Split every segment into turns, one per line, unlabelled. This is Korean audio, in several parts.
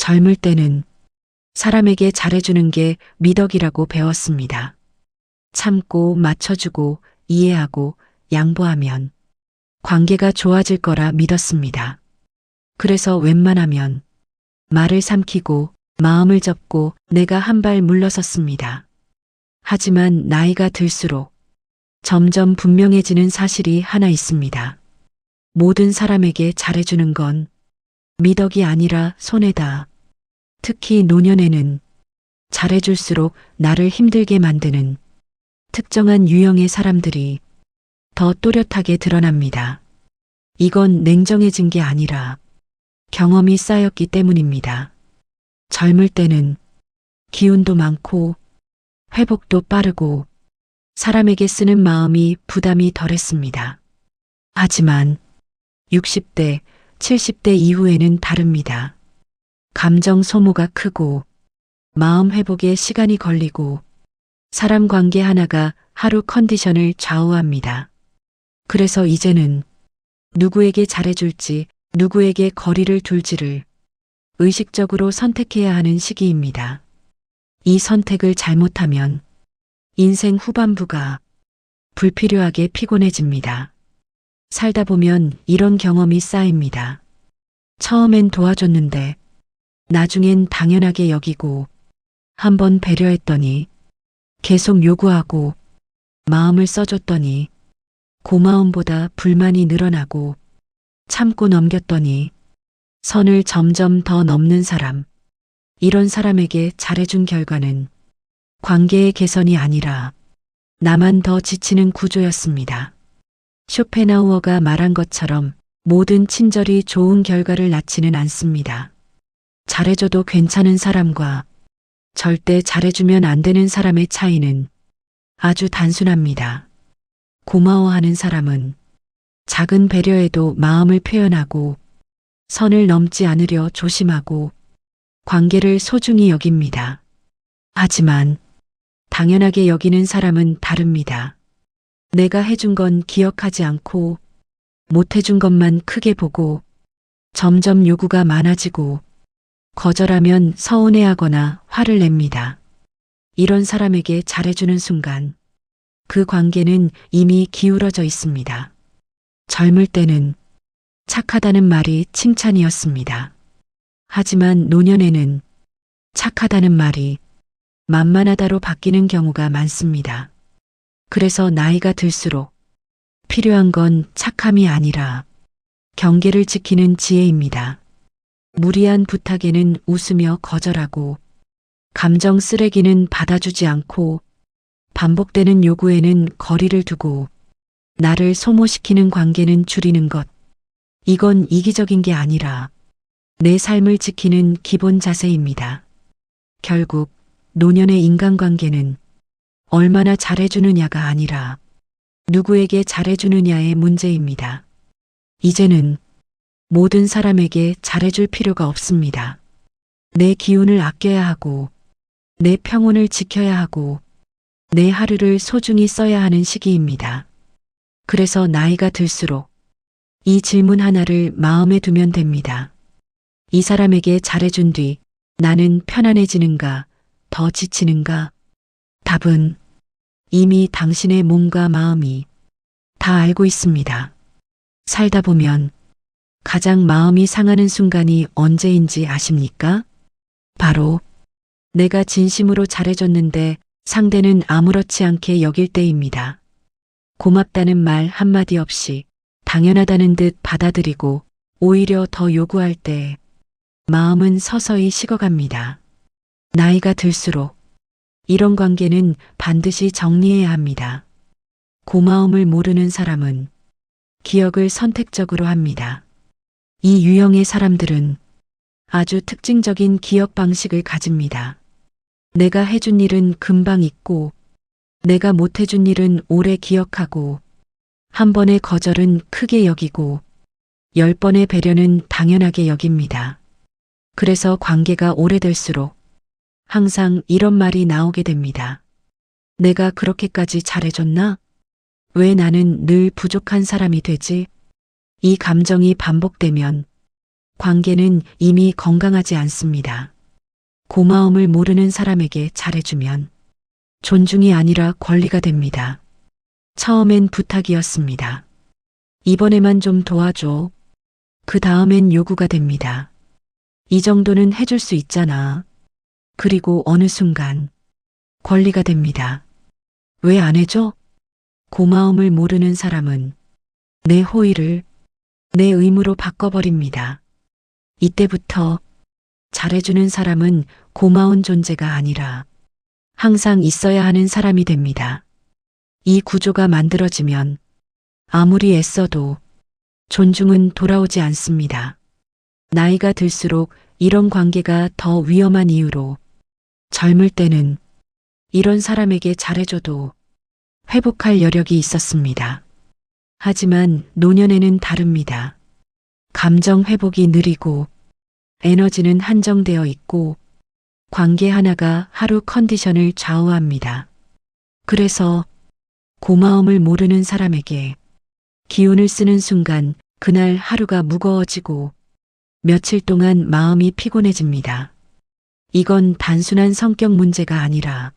젊을 때는 사람에게 잘해주는 게 미덕이라고 배웠습니다. 참고 맞춰주고 이해하고 양보하면 관계가 좋아질 거라 믿었습니다. 그래서 웬만하면 말을 삼키고 마음을 접고 내가 한 발 물러섰습니다. 하지만 나이가 들수록 점점 분명해지는 사실이 하나 있습니다. 모든 사람에게 잘해주는 건 미덕이 아니라 손해다. 특히 노년에는 잘해줄수록 나를 힘들게 만드는 특정한 유형의 사람들이 더 또렷하게 드러납니다. 이건 냉정해진 게 아니라 경험이 쌓였기 때문입니다. 젊을 때는 기운도 많고 회복도 빠르고 사람에게 쓰는 마음이 부담이 덜했습니다. 하지만 60대, 70대 이후에는 다릅니다. 감정 소모가 크고 마음 회복에 시간이 걸리고 사람 관계 하나가 하루 컨디션을 좌우합니다. 그래서 이제는 누구에게 잘해줄지 누구에게 거리를 둘지를 의식적으로 선택해야 하는 시기입니다. 이 선택을 잘못하면 인생 후반부가 불필요하게 피곤해집니다. 살다 보면 이런 경험이 쌓입니다. 처음엔 도와줬는데 나중엔 당연하게 여기고 한번 배려했더니 계속 요구하고 마음을 써줬더니 고마움보다 불만이 늘어나고 참고 넘겼더니 선을 점점 더 넘는 사람. 이런 사람에게 잘해준 결과는 관계의 개선이 아니라 나만 더 지치는 구조였습니다. 쇼펜하우어가 말한 것처럼 모든 친절이 좋은 결과를 낳지는 않습니다. 잘해줘도 괜찮은 사람과 절대 잘해주면 안 되는 사람의 차이는 아주 단순합니다. 고마워하는 사람은 작은 배려에도 마음을 표현하고 선을 넘지 않으려 조심하고 관계를 소중히 여깁니다. 하지만 당연하게 여기는 사람은 다릅니다. 내가 해준 건 기억하지 않고 못 해준 것만 크게 보고 점점 요구가 많아지고 거절하면 서운해하거나 화를 냅니다. 이런 사람에게 잘해주는 순간 그 관계는 이미 기울어져 있습니다. 젊을 때는 착하다는 말이 칭찬이었습니다. 하지만 노년에는 착하다는 말이 만만하다로 바뀌는 경우가 많습니다. 그래서 나이가 들수록 필요한 건 착함이 아니라 경계를 지키는 지혜입니다. 무리한 부탁에는 웃으며 거절하고 감정 쓰레기는 받아주지 않고 반복되는 요구에는 거리를 두고 나를 소모시키는 관계는 줄이는 것. 이건 이기적인 게 아니라 내 삶을 지키는 기본 자세입니다. 결국 노년의 인간관계는 얼마나 잘해주느냐가 아니라 누구에게 잘해주느냐의 문제입니다. 이제는 모든 사람에게 잘해줄 필요가 없습니다. 내 기운을 아껴야 하고, 내 평온을 지켜야 하고, 내 하루를 소중히 써야 하는 시기입니다. 그래서 나이가 들수록 이 질문 하나를 마음에 두면 됩니다. 이 사람에게 잘해준 뒤 나는 편안해지는가, 더 지치는가? 답은 이미 당신의 몸과 마음이 다 알고 있습니다. 살다 보면 가장 마음이 상하는 순간이 언제인지 아십니까? 바로 내가 진심으로 잘해줬는데 상대는 아무렇지 않게 여길 때입니다. 고맙다는 말 한마디 없이 당연하다는 듯 받아들이고 오히려 더 요구할 때 마음은 서서히 식어갑니다. 나이가 들수록 이런 관계는 반드시 정리해야 합니다. 고마움을 모르는 사람은 기억을 선택적으로 합니다. 이 유형의 사람들은 아주 특징적인 기억 방식을 가집니다. 내가 해준 일은 금방 잊고 내가 못 해준 일은 오래 기억하고 한 번의 거절은 크게 여기고 열 번의 배려는 당연하게 여깁니다. 그래서 관계가 오래될수록 항상 이런 말이 나오게 됩니다. 내가 그렇게까지 잘해줬나? 왜 나는 늘 부족한 사람이 되지? 이 감정이 반복되면 관계는 이미 건강하지 않습니다. 고마움을 모르는 사람에게 잘해주면 존중이 아니라 권리가 됩니다. 처음엔 부탁이었습니다. 이번에만 좀 도와줘. 그 다음엔 요구가 됩니다. 이 정도는 해줄 수 있잖아. 그리고 어느 순간 권리가 됩니다. 왜 안 해줘? 고마움을 모르는 사람은 내 호의를 내 의무로 바꿔버립니다. 이때부터 잘해주는 사람은 고마운 존재가 아니라 항상 있어야 하는 사람이 됩니다. 이 구조가 만들어지면 아무리 애써도 존중은 돌아오지 않습니다. 나이가 들수록 이런 관계가 더 위험한 이유로 젊을 때는 이런 사람에게 잘해줘도 회복할 여력이 있었습니다. 하지만 노년에는 다릅니다. 감정 회복이 느리고 에너지는 한정되어 있고 관계 하나가 하루 컨디션을 좌우합니다. 그래서 고마움을 모르는 사람에게 기운을 쓰는 순간 그날 하루가 무거워지고 며칠 동안 마음이 피곤해집니다. 이건 단순한 성격 문제가 아니라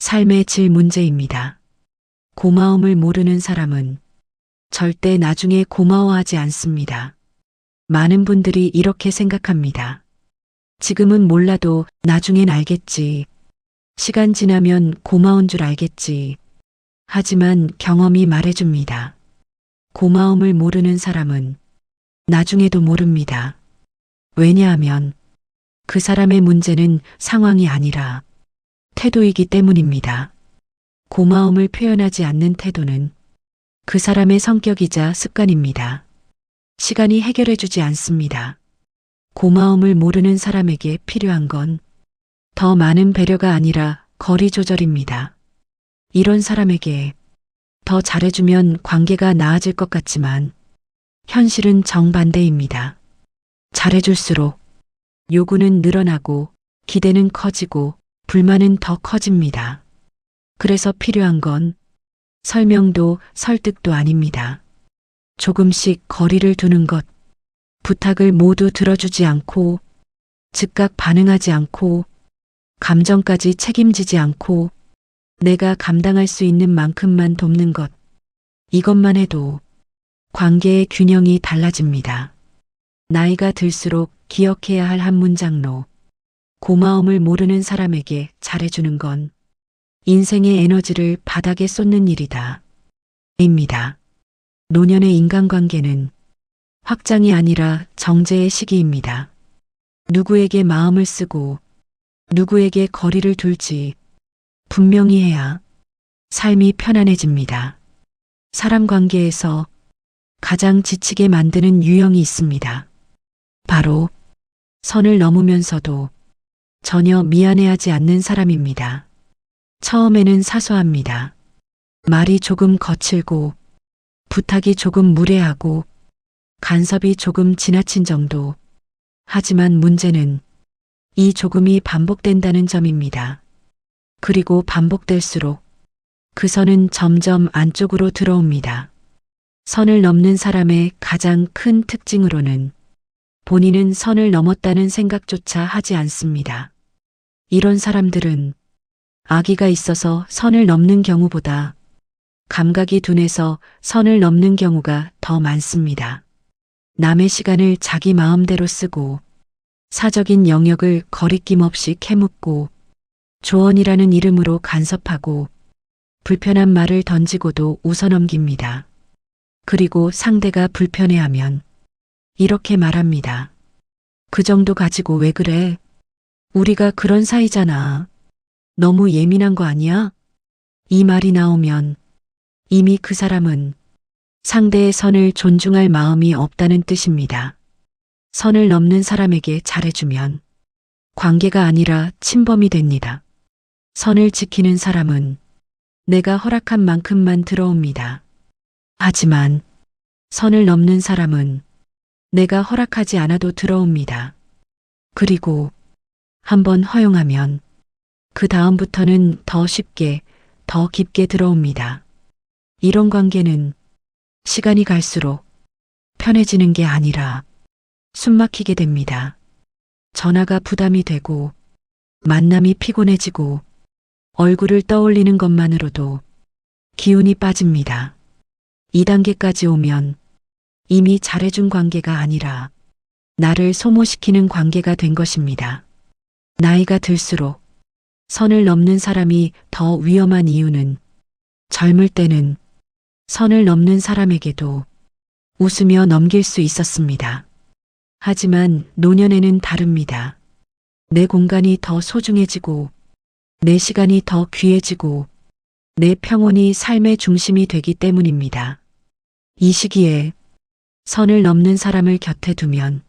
삶의 질 문제입니다. 고마움을 모르는 사람은 절대 나중에 고마워하지 않습니다. 많은 분들이 이렇게 생각합니다. 지금은 몰라도 나중엔 알겠지. 시간 지나면 고마운 줄 알겠지. 하지만 경험이 말해줍니다. 고마움을 모르는 사람은 나중에도 모릅니다. 왜냐하면 그 사람의 문제는 상황이 아니라 태도이기 때문입니다. 고마움을 표현하지 않는 태도는 그 사람의 성격이자 습관입니다. 시간이 해결해주지 않습니다. 고마움을 모르는 사람에게 필요한 건 더 많은 배려가 아니라 거리 조절입니다. 이런 사람에게 더 잘해주면 관계가 나아질 것 같지만 현실은 정반대입니다. 잘해줄수록 요구는 늘어나고 기대는 커지고 불만은 더 커집니다. 그래서 필요한 건 설명도 설득도 아닙니다. 조금씩 거리를 두는 것, 부탁을 모두 들어주지 않고 즉각 반응하지 않고 감정까지 책임지지 않고 내가 감당할 수 있는 만큼만 돕는 것. 이것만 해도 관계의 균형이 달라집니다. 나이가 들수록 기억해야 할 한 문장로. 고마움을 모르는 사람에게 잘해주는 건 인생의 에너지를 바닥에 쏟는 일이다. 입니다. 노년의 인간관계는 확장이 아니라 정제의 시기입니다. 누구에게 마음을 쓰고 누구에게 거리를 둘지 분명히 해야 삶이 편안해집니다. 사람 관계에서 가장 지치게 만드는 유형이 있습니다. 바로 선을 넘으면서도 전혀 미안해하지 않는 사람입니다. 처음에는 사소합니다. 말이 조금 거칠고 부탁이 조금 무례하고 간섭이 조금 지나친 정도. 하지만 문제는 이 조금이 반복된다는 점입니다. 그리고 반복될수록 그 선은 점점 안쪽으로 들어옵니다. 선을 넘는 사람의 가장 큰 특징으로는 본인은 선을 넘었다는 생각조차 하지 않습니다. 이런 사람들은 아기가 있어서 선을 넘는 경우보다 감각이 둔해서 선을 넘는 경우가 더 많습니다. 남의 시간을 자기 마음대로 쓰고 사적인 영역을 거리낌 없이 캐묻고 조언이라는 이름으로 간섭하고 불편한 말을 던지고도 웃어넘깁니다. 그리고 상대가 불편해하면 이렇게 말합니다. 그 정도 가지고 왜 그래? 우리가 그런 사이잖아. 너무 예민한 거 아니야? 이 말이 나오면 이미 그 사람은 상대의 선을 존중할 마음이 없다는 뜻입니다. 선을 넘는 사람에게 잘해주면 관계가 아니라 침범이 됩니다. 선을 지키는 사람은 내가 허락한 만큼만 들어옵니다. 하지만 선을 넘는 사람은 내가 허락하지 않아도 들어옵니다. 그리고 한번 허용하면 그 다음부터는 더 쉽게, 더 깊게 들어옵니다. 이런 관계는 시간이 갈수록 편해지는 게 아니라 숨막히게 됩니다. 전화가 부담이 되고 만남이 피곤해지고 얼굴을 떠올리는 것만으로도 기운이 빠집니다. 2단계까지 오면 이미 잘해준 관계가 아니라 나를 소모시키는 관계가 된 것입니다. 나이가 들수록 선을 넘는 사람이 더 위험한 이유는 젊을 때는 선을 넘는 사람에게도 웃으며 넘길 수 있었습니다. 하지만 노년에는 다릅니다. 내 공간이 더 소중해지고 내 시간이 더 귀해지고 내 평온이 삶의 중심이 되기 때문입니다. 이 시기에 선을 넘는 사람을 곁에 두면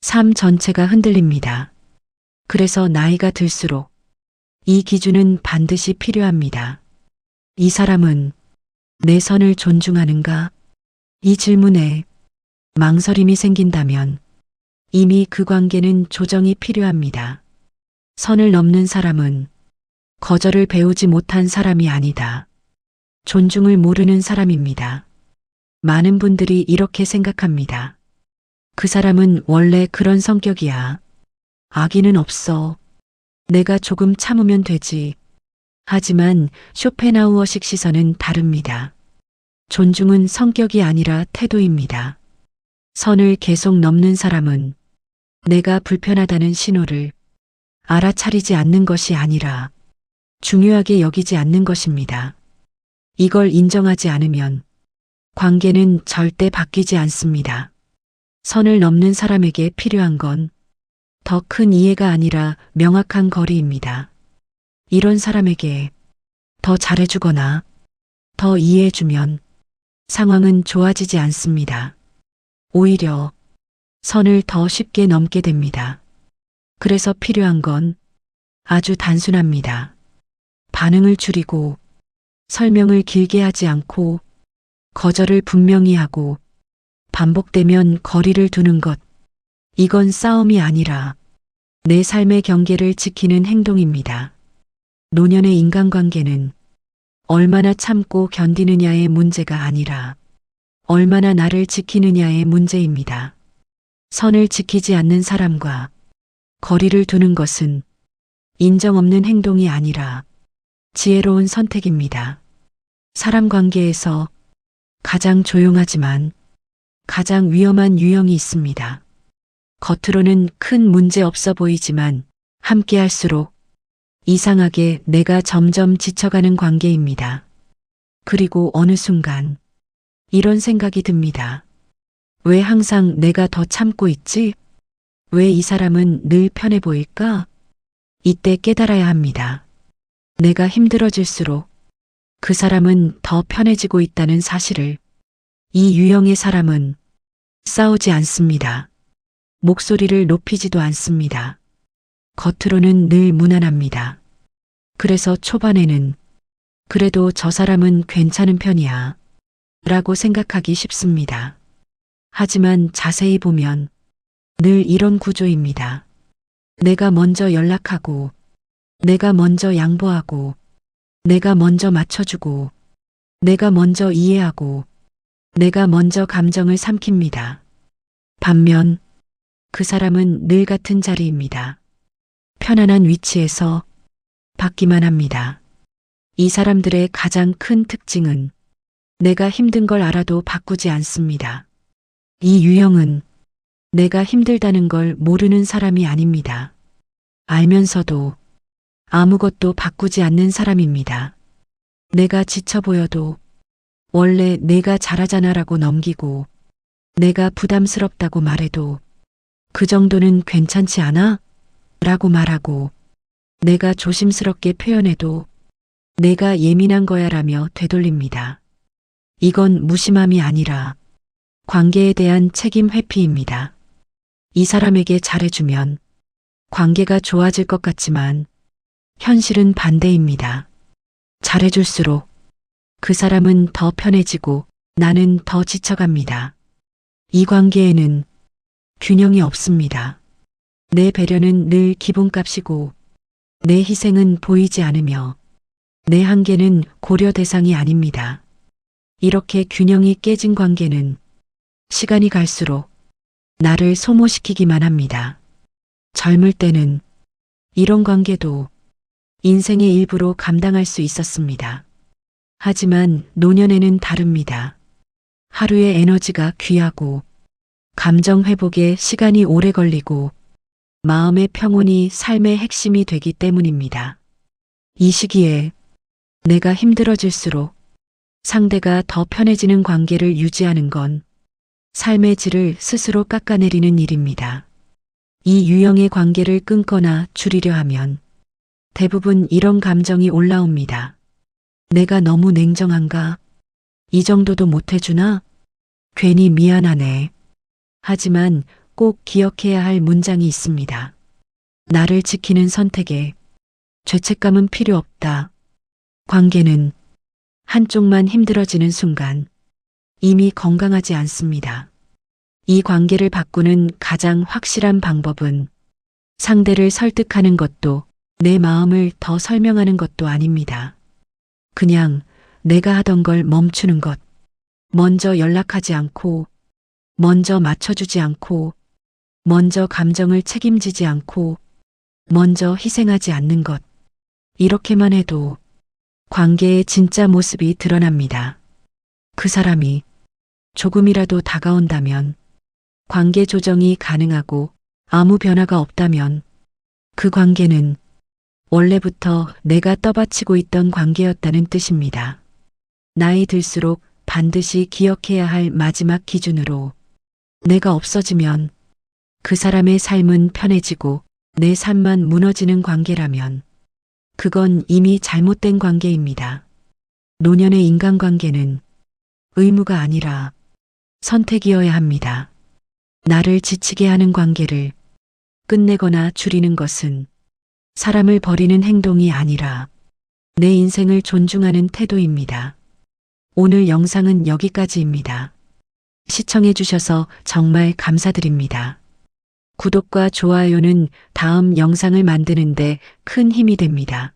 삶 전체가 흔들립니다. 그래서 나이가 들수록 이 기준은 반드시 필요합니다. 이 사람은 내 선을 존중하는가? 이 질문에 망설임이 생긴다면 이미 그 관계는 조정이 필요합니다. 선을 넘는 사람은 거절을 배우지 못한 사람이 아니다. 존중을 모르는 사람입니다. 많은 분들이 이렇게 생각합니다. 그 사람은 원래 그런 성격이야. 악의는 없어. 내가 조금 참으면 되지. 하지만 쇼펜하우어식 시선은 다릅니다. 존중은 성격이 아니라 태도입니다. 선을 계속 넘는 사람은 내가 불편하다는 신호를 알아차리지 않는 것이 아니라 중요하게 여기지 않는 것입니다. 이걸 인정하지 않으면 관계는 절대 바뀌지 않습니다. 선을 넘는 사람에게 필요한 건 더 큰 이해가 아니라 명확한 거리입니다. 이런 사람에게 더 잘해주거나 더 이해해주면 상황은 좋아지지 않습니다. 오히려 선을 더 쉽게 넘게 됩니다. 그래서 필요한 건 아주 단순합니다. 반응을 줄이고 설명을 길게 하지 않고 거절을 분명히 하고 반복되면 거리를 두는 것. 이건 싸움이 아니라 내 삶의 경계를 지키는 행동입니다. 노년의 인간관계는 얼마나 참고 견디느냐의 문제가 아니라 얼마나 나를 지키느냐의 문제입니다. 선을 지키지 않는 사람과 거리를 두는 것은 인정 없는 행동이 아니라 지혜로운 선택입니다. 사람 관계에서 가장 조용하지만 가장 위험한 유형이 있습니다. 겉으로는 큰 문제 없어 보이지만 함께 할수록 이상하게 내가 점점 지쳐가는 관계입니다. 그리고 어느 순간 이런 생각이 듭니다. 왜 항상 내가 더 참고 있지? 왜 이 사람은 늘 편해 보일까? 이때 깨달아야 합니다. 내가 힘들어질수록 그 사람은 더 편해지고 있다는 사실을 이 유형의 사람은 싸우지 않습니다. 목소리를 높이지도 않습니다. 겉으로는 늘 무난합니다. 그래서 초반에는 그래도 저 사람은 괜찮은 편이야. 라고 생각하기 쉽습니다. 하지만 자세히 보면 늘 이런 구조입니다. 내가 먼저 연락하고, 내가 먼저 양보하고, 내가 먼저 맞춰주고, 내가 먼저 이해하고, 내가 먼저 감정을 삼킵니다. 반면 그 사람은 늘 같은 자리입니다. 편안한 위치에서 받기만 합니다. 이 사람들의 가장 큰 특징은 내가 힘든 걸 알아도 바꾸지 않습니다. 이 유형은 내가 힘들다는 걸 모르는 사람이 아닙니다. 알면서도 아무것도 바꾸지 않는 사람입니다. 내가 지쳐 보여도 원래 내가 잘하잖아라고 넘기고 내가 부담스럽다고 말해도 그 정도는 괜찮지 않아? 라고 말하고 내가 조심스럽게 표현해도 내가 예민한 거야라며 되돌립니다. 이건 무심함이 아니라 관계에 대한 책임 회피입니다. 이 사람에게 잘해주면 관계가 좋아질 것 같지만 현실은 반대입니다. 잘해줄수록 그 사람은 더 편해지고 나는 더 지쳐갑니다. 이 관계에는 균형이 없습니다. 내 배려는 늘 기본값이고 내 희생은 보이지 않으며 내 한계는 고려 대상이 아닙니다. 이렇게 균형이 깨진 관계는 시간이 갈수록 나를 소모시키기만 합니다. 젊을 때는 이런 관계도 인생의 일부로 감당할 수 있었습니다. 하지만 노년에는 다릅니다. 하루의 에너지가 귀하고 감정 회복에 시간이 오래 걸리고 마음의 평온이 삶의 핵심이 되기 때문입니다. 이 시기에 내가 힘들어질수록 상대가 더 편해지는 관계를 유지하는 건 삶의 질을 스스로 깎아내리는 일입니다. 이 유형의 관계를 끊거나 줄이려 하면 대부분 이런 감정이 올라옵니다. 내가 너무 냉정한가? 이 정도도 못해주나? 괜히 미안하네. 하지만 꼭 기억해야 할 문장이 있습니다. 나를 지키는 선택에 죄책감은 필요 없다. 관계는 한쪽만 힘들어지는 순간 이미 건강하지 않습니다. 이 관계를 바꾸는 가장 확실한 방법은 상대를 설득하는 것도 내 마음을 더 설명하는 것도 아닙니다. 그냥 내가 하던 걸 멈추는 것. 먼저 연락하지 않고, 먼저 맞춰주지 않고, 먼저 감정을 책임지지 않고, 먼저 희생하지 않는 것. 이렇게만 해도 관계의 진짜 모습이 드러납니다. 그 사람이 조금이라도 다가온다면, 관계 조정이 가능하고 아무 변화가 없다면, 그 관계는 원래부터 내가 떠받치고 있던 관계였다는 뜻입니다. 나이 들수록 반드시 기억해야 할 마지막 기준으로 내가 없어지면 그 사람의 삶은 편해지고 내 삶만 무너지는 관계라면 그건 이미 잘못된 관계입니다. 노년의 인간관계는 의무가 아니라 선택이어야 합니다. 나를 지치게 하는 관계를 끝내거나 줄이는 것은 사람을 버리는 행동이 아니라 내 인생을 존중하는 태도입니다. 오늘 영상은 여기까지입니다. 시청해 주셔서 정말 감사드립니다. 구독과 좋아요는 다음 영상을 만드는데 큰 힘이 됩니다.